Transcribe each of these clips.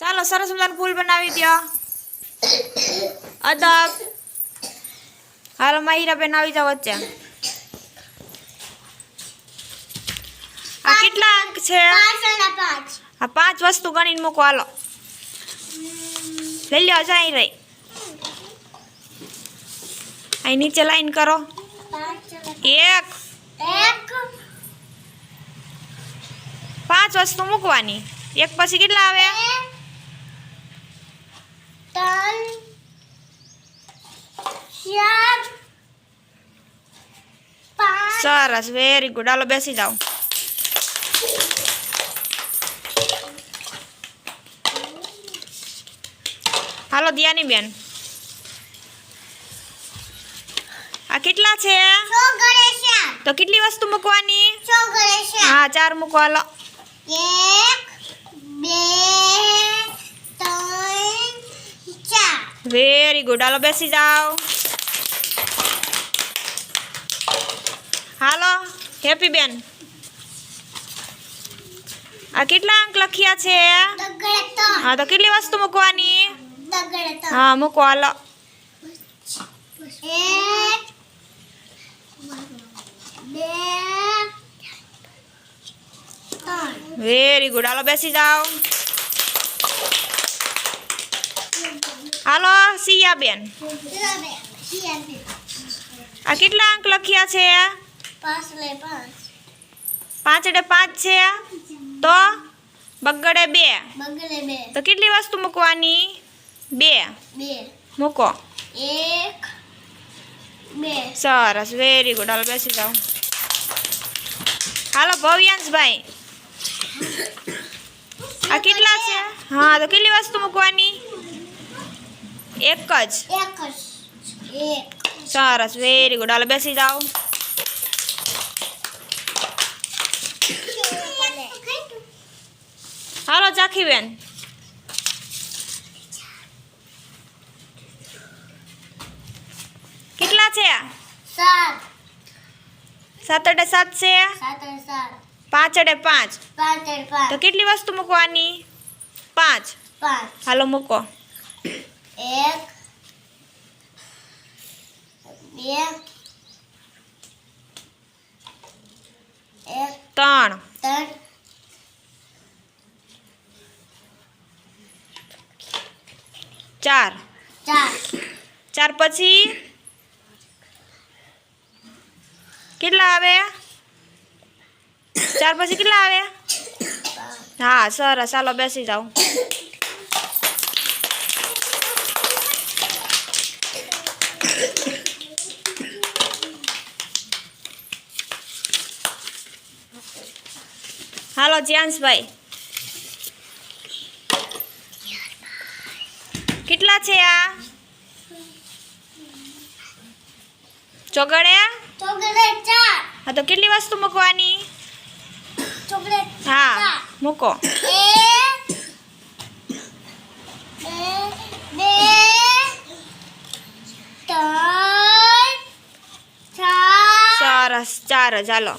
ચાલો સરસ મજાનું ફૂલ બનાવી દો અદબ. હાલો માહિરાબેન આવી જાઓ વચ્ચે. આ કેટલા અંક છે? આ પાંચ વસ્તુ ગણીને મૂકો હાલો. લઈ લ્યો જાય રહી. અહીં નીચે લાઈન કરો. એક. પાંચ વસ્તુ મૂકવાની. એક પછી કેટલા આવે? બે, ત્રણ ચાર પાંચ સરસ વેરી ગુડ હાલો બેસી જાઓ હાલો દિયાની બેન આ કેટલા છે છ ગણે ચાર તો કેટલી વસ્તુ મૂકવાની છ ગણે ચાર હા ચાર મૂકો હાલો એક બે ત્રણ ચાર વેરી ગુડ હાલો બેસી જાઓ હાલો હેપી બેન આ કેટલા અંક લખ્યા છે દગડે ત્રણ હા તો કેટલી વસ્તુ મૂકવાની દગડે ત્રણ હા મૂકો હાલો એક બે ત્રણ વેરી ગુડ હાલો બેસી જાઓ હાલો સિયા બેન. બે શિયાળ બે આ કેટલા અંક લખ્યા છે? પાંચડે પાંચ છે? તો બગડે બે. તો કેટલી વસ્તુ મૂકવાની? બે. મૂકો. એક સરસ વેરી ગુડ હાલ, બેસી જાઓ. હાલો, ભવ્યાંશભાઈ. આ કેટલા છે? હા, તો કેટલી વસ્તુ મૂકવાની? એક જ? એક જ. સરસ વેરી ગુડ હાલો બેસી જાઓ. હાલો ચાખી બેન કેટલા છે? સાત. સાત અડે સાત છે? પાંચ અડે પાંચ. તો કેટલી વસ્તુ મૂકવાની? પાંચ. હાલો મૂકો. એક બે એક ત્રણ. ત્રણ. ચાર. ચાર. ચાર પછી? કેટલા આવે? ચાર પછી કેટલા આવે? હા સરસ. ચાલો બેસી જાઓ. હાલો જ્યાંશભાઈ કેટલા છે આ? ચોગડે હા તો કેટલી વસ્તુ મૂકવાની? હા મૂકો એક બે બે ત્રણ સરસ ચાર જ, હાલો.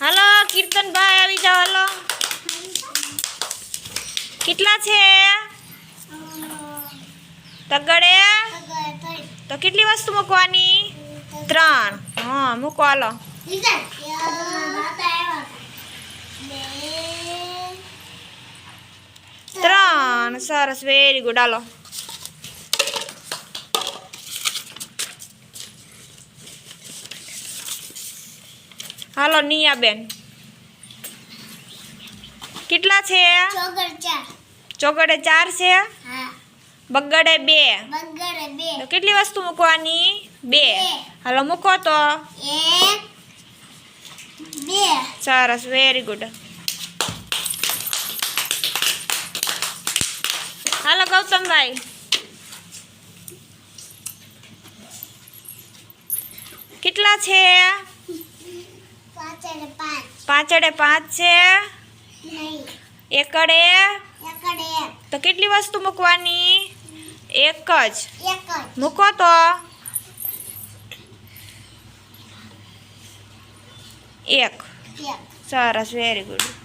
હાલો, કીર્તનભાઈ આવી જાઓ, હાલો. કેટલા છે? તગડે? તો કેટલી વસ્તુ મૂકવાની? ત્રણ. હા, મૂકો, હાલો. ત્રણ. સરસ વેરી ગુડ હાલો. હાલો નિયાબેન. કેટલા છે? ચોગડે ચાર છે? બગડે બે. બગડે તો કેટલી વસ્તુ મૂકવાની? બે. હાલો મૂકો તો. સરસ વેરી ગુડ હાલો ગૌતમભાઈ. કેટલા છે? પાંચડે પાંચ. છે. એકડે. તો કેટલી વસ્તુ મૂકવાની? એક જ. મૂકો તો. એક. સરસ વેરી ગુડ